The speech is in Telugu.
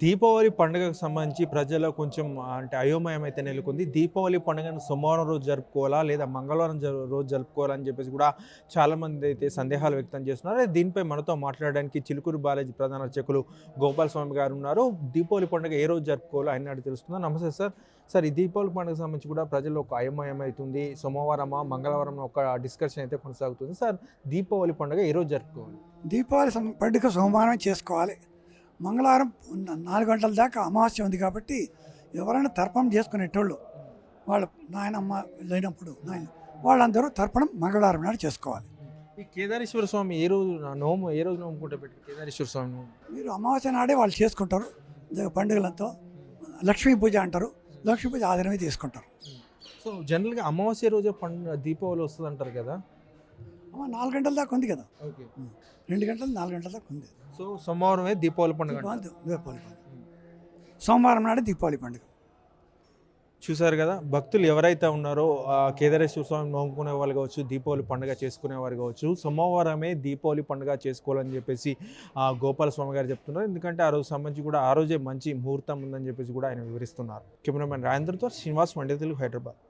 దీపావళి పండుగకు సంబంధించి ప్రజల్లో కొంచెం అంటే అయోమయం అయితే నెలకొంది. దీపావళి పండుగను సోమవారం రోజు జరుపుకోవాలా? లేదా మంగళవారం రోజు జరుపుకోవాలా అని చెప్పేసి కూడా చాలామంది అయితే సందేహాలు వ్యక్తం చేస్తున్నారు. దీనిపై మనతో మాట్లాడడానికి చిలుకూరు బాలాజీ ప్రధాన అర్చకులు గోపాలస్వామి గారు ఉన్నారు. దీపావళి పండుగ ఏ రోజు జరుపుకోవాలో ఆయన అడిగి తెలుసుకుందాం. నమస్తే సార్. సార్ ఈ దీపావళి పండుగ సంబంధించి కూడా ప్రజల్లో ఒక అయోమయం అవుతుంది. సోమవారమా మంగళవారం ఒక డిస్కషన్ అయితే కొనసాగుతుంది. సార్ దీపావళి పండుగ ఏ రోజు జరుపుకోవాలి? దీపావళి పండుగ సోమవారం చేసుకోవాలి. మంగళవారం నాలుగు గంటల దాకా అమావాస్య ఉంది కాబట్టి ఎవరైనా తర్పణం చేసుకునేటోళ్ళు వాళ్ళ నాయనమ్మ లేనప్పుడు నాయన వాళ్ళందరూ తర్పణం మంగళవారం నాడు చేసుకోవాలి. ఈ కేదారేశ్వర స్వామి ఏ రోజు నోము ఏ రోజు నోముకుంటే పెట్టి కేదారేశ్వర స్వామి మీరు అమావాస్య నాడే వాళ్ళు చేసుకుంటారు. పండుగలతో లక్ష్మీ పూజ అంటారు. లక్ష్మీ పూజ ఆ దినమే తీసుకుంటారు సో జనరల్గా అమావాస్య రోజే పండుగ దీపావళి వస్తుంది అంటారు కదా? నాలుగు గంటల దాకా ఉంది కదా. రెండు గంటలు నాలుగు గంటల దాకా ఉంది. సో సోమవారమే దీపావళి పండుగ. దీపావళి పండుగ. సోమవారం నాడే దీపావళి పండుగ. చూసారు కదా భక్తులు ఎవరైతే ఉన్నారో ఆ కేదారేశ్వర స్వామి నోముకునే వాళ్ళు కావచ్చు దీపావళి పండుగ చేసుకునే వారు కావచ్చు సోమవారమే దీపావళి పండుగ చేసుకోవాలని చెప్పేసి ఆ గోపాల స్వామి గారు చెప్తున్నారు. ఎందుకంటే ఆ రోజు సంబంధించి కూడా ఆ రోజే మంచి ముహూర్తం ఉందని చెప్పేసి కూడా ఆయన వివరిస్తున్నారు. కెమెరామెన్ రాజేంద్రతో శ్రీనివాస్ మండే తెలుగు హైదరాబాద్.